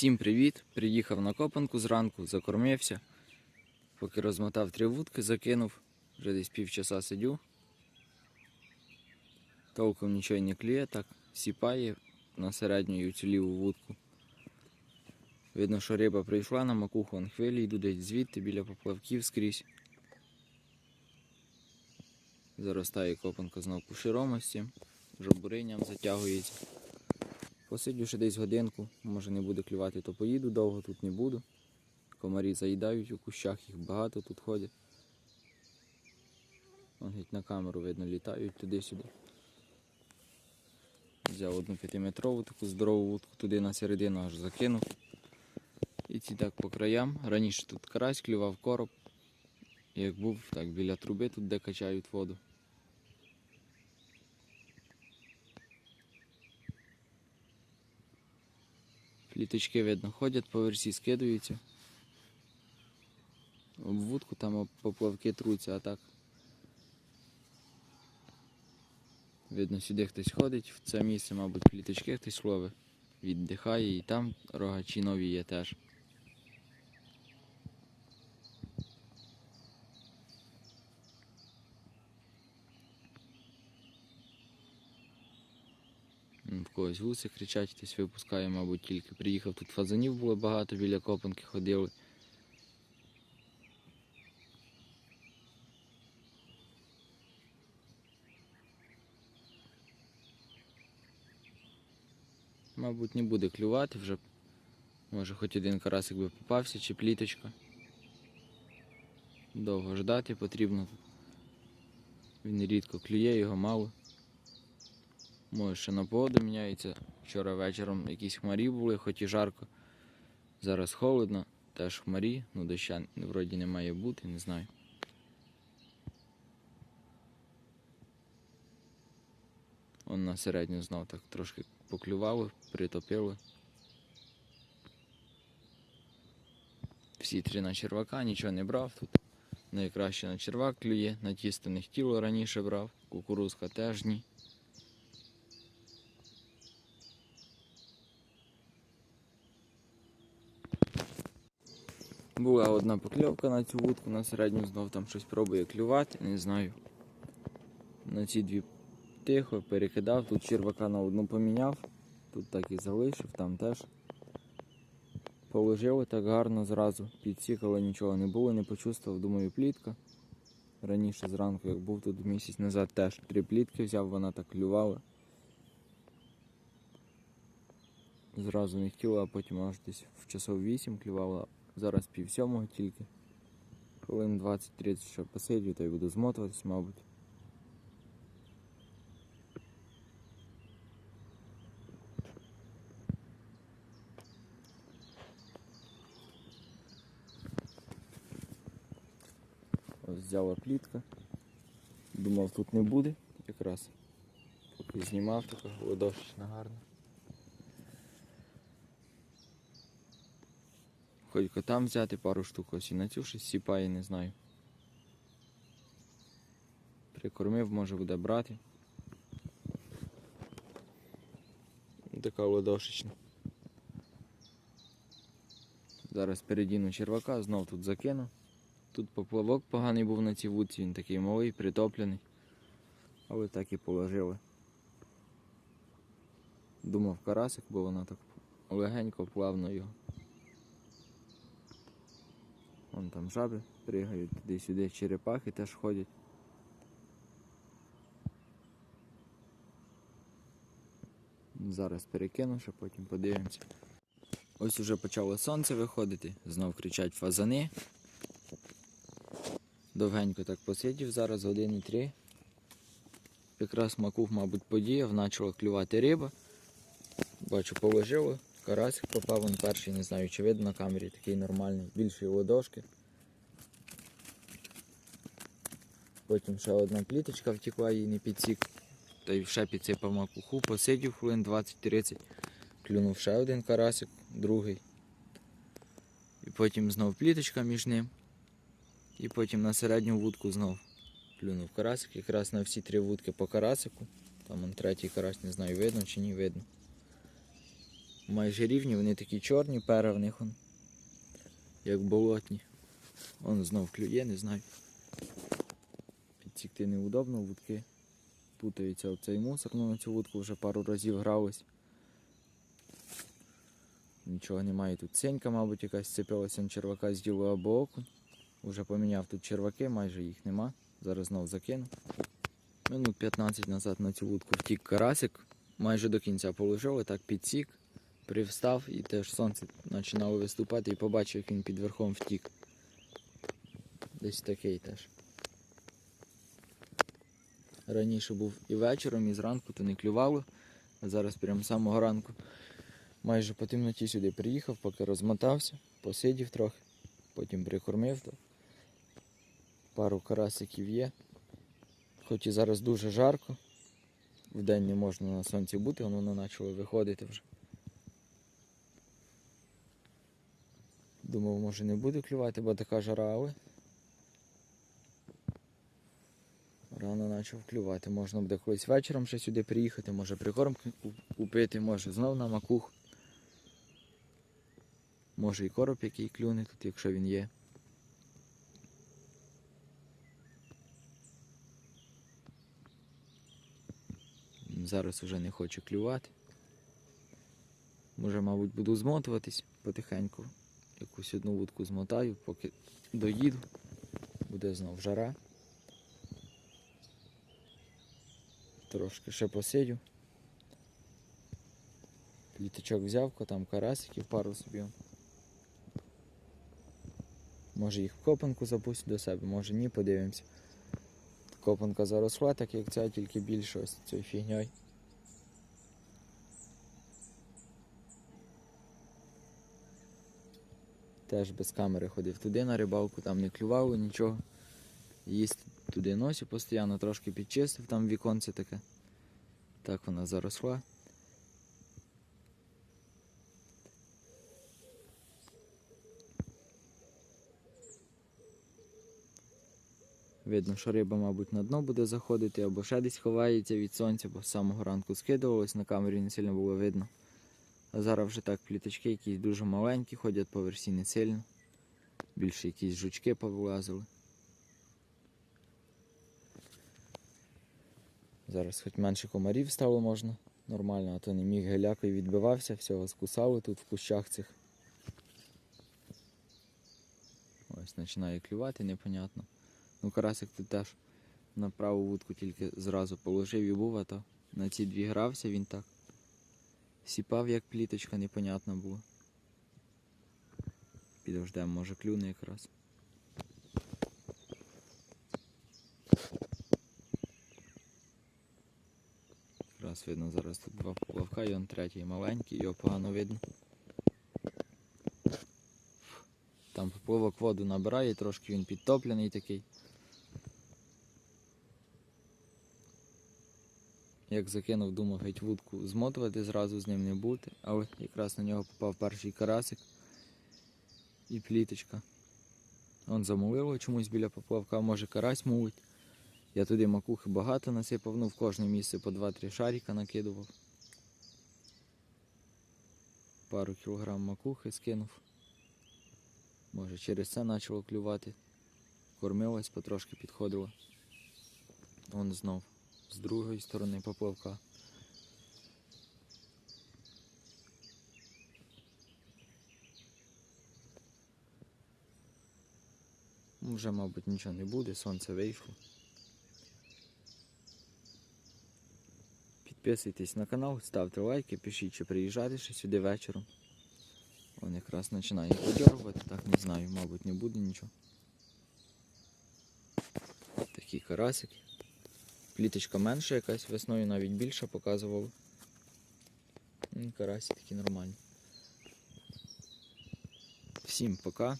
Всім привіт! Приїхав на копанку зранку, закормився. Поки розмотав три вудки, закинув. Вже десь півчаса сидю. Толком нічого не клює, так сіпає на середню і цю ліву вудку. Видно, що риба прийшла на макуху, вон хвилі йдуть десь звідти біля поплавків скрізь. Заростає копанка знов кушеромості, жобуриням затягується. Посидю ще десь годинку, може не буде клювати, то поїду, довго тут не буду. Комарі заїдають у кущах, їх багато тут ходять. Вон геть на камеру видно літають туди-сюди. Взяв одну п'ятиметрову таку здорову вудку туди на середину аж закинув. І ці так по краям. Раніше тут карась клював короб. Як був так біля труби, тут де качають воду. Пліточки видно ходять, по версі скидаються. Об вудку там поплавки труться, а так. Видно, сюди хтось ходить, в це місце, мабуть, літочки хтось ловить, віддихає і там рогачі нові є теж. В когось гуси кричать, хтось випускає, мабуть, тільки. Приїхав тут фазанів було багато, біля копанки ходили. Мабуть, не буде клювати вже. Може хоч один карасик би попався чи пліточка. Довго ждати потрібно. Він рідко клює, його мало. Може ще на погоду міняється. Вчора вечором якісь хмарі були, хоч і жарко. Зараз холодно, теж хмарі, ну доща вроді не має бути, не знаю. Он на середню знов так трошки поклювало, притопило. Всі три на червака, нічого не брав тут. Найкраще на червак клює, на тісто не хотіло раніше брав, кукурузка теж ні. Була одна покльовка на цю вудку, на середню знов там щось пробує клювати, не знаю. На ці дві тихо, перекидав, тут червака на одну поміняв, тут так і залишив, там теж. Положили так гарно зразу, підсікало, нічого не було, не почувствував, думаю, плітка. Раніше зранку, як був тут місяць назад, теж три плітки взяв, вона так клювала. Зразу не хотіла, а потім аж десь в часов 8 клювала, зараз пів сьомого тільки. Хвилин 20-30 ще посидю, та й буду змотуватись, мабуть. Ось взяла плітка. Думав тут не буде якраз. Поки знімав, така ладошечна гарна. Хоч там взяти пару штук, ось і на цю щось сіпає, не знаю. Прикормив, може буде брати. Така ладошечна. Зараз передіну червака, знов тут закину. Тут поплавок поганий був на цій вудці, він такий малий, притоплений. Але так і положили. Думав карасик, бо вона так легенько, плавно його. Вон там жаби пригають туди-сюди, черепахи теж ходять. Зараз перекину, ще потім подивимося. Ось уже почало сонце виходити, знов кричать фазани. Довгенько так посидів, зараз години три. Якраз макух, мабуть, подіяв, почала клювати риба. Бачу, положило. Карасик попав, він перший, не знаю, чи видно на камері, такий нормальний, більшої ладошки. Потім ще одна пліточка втекла, її не підсік. Та й ще підсипав макуху, посидів хвилин 20-30. Клюнув ще один карасик, другий. І потім знов пліточка між ним. І потім на середню вудку знов клюнув карасик, якраз на всі три вудки по карасику. Там третій карась, не знаю, видно чи ні видно. Майже рівні, вони такі чорні, пера в них он, як болотні. Он знов клює, не знаю. Підсікти неудобно, вудки путаються в цей мусор, ну на цю вудку вже пару разів грались. Нічого немає. Тут сенька, мабуть, якась цепилася на червака з ділу або. Уже поміняв тут черваки, майже їх нема. Зараз знов закину. Минут 15 назад на цю вудку втік карасик. Майже до кінця положив, так підсік, привстав і теж сонце починало виступати і побачив, як він під верхом втік. Десь такий теж. Раніше був і вечором, і зранку, то не клювало. А зараз прямо з самого ранку майже по темноті сюди приїхав, поки розмотався, посидів трохи, потім прикормив. То. Пару карасиків є. Хоч і зараз дуже жарко. Вдень не можна на сонці бути, воно почало виходити вже. Думав, може не буде клювати, бо така жара, але рано почав клювати. Можна буде колись вечором ще сюди приїхати, може прикормки ку- купити, може знов на макух. Може і короб який клюне тут, якщо він є. Зараз уже не хочу клювати. Може, мабуть, буду змотуватись потихеньку. Якусь одну вудку змотаю, поки доїду. Буде знов жара. Трошки ще посидю. Літачок взяв, там карасиків пару собі. Може їх в копанку запустю до себе, може ні, подивимося. Копанка заросла, так як ця, тільки більше ось цією фігньою. Теж без камери ходив туди на рибалку, там не клювало нічого. Їсти туди носив постійно, трошки підчистив, там віконце таке. Так вона заросла. Видно, що риба, мабуть, на дно буде заходити або ще десь ховається від сонця, бо з самого ранку скидувалось, на камері не сильно було видно. А зараз вже так пліточки якісь дуже маленькі, ходять по версі не сильно. Більше якісь жучки повилазили. Зараз хоч менше комарів стало можна нормально, а то не міг гелякою відбивався, всього скусали тут в кущах цих. Ось починає клювати, непонятно. Ну, карасик тут теж на праву вудку тільки зразу положив і був, а то на ці дві грався він так. Сіпав як пліточка, непонятно було. Підождемо, може клюне якраз. Якраз видно, зараз тут два поплавка, і он третій маленький, його погано видно. Там поплавок воду набирає, трошки він підтоплений такий. Як закинув, думав геть вудку змотувати, зразу з ним не бути, але якраз на нього попав перший карасик і пліточка. Он замулило чомусь біля поплавка, може карась мулить. Я туди макухи багато насипав, ну в кожне місце по 2-3 шарика накидував. Пару кілограм макухи скинув. Може через це почало клювати. Кормилась, потрошки підходила. Вон знов з другої сторони поплавка. Вже, мабуть, нічого не буде, сонце вийшло. Підписуйтесь на канал, ставте лайки, пишіть, чи приїжджати ще сюди вечором. Он якраз починає подергувати, так не знаю, мабуть, не буде нічого. Такі карасики. Пліточка менша якась, весною навіть більша показувала. Ну, Карасі такі нормальні. Всім пока.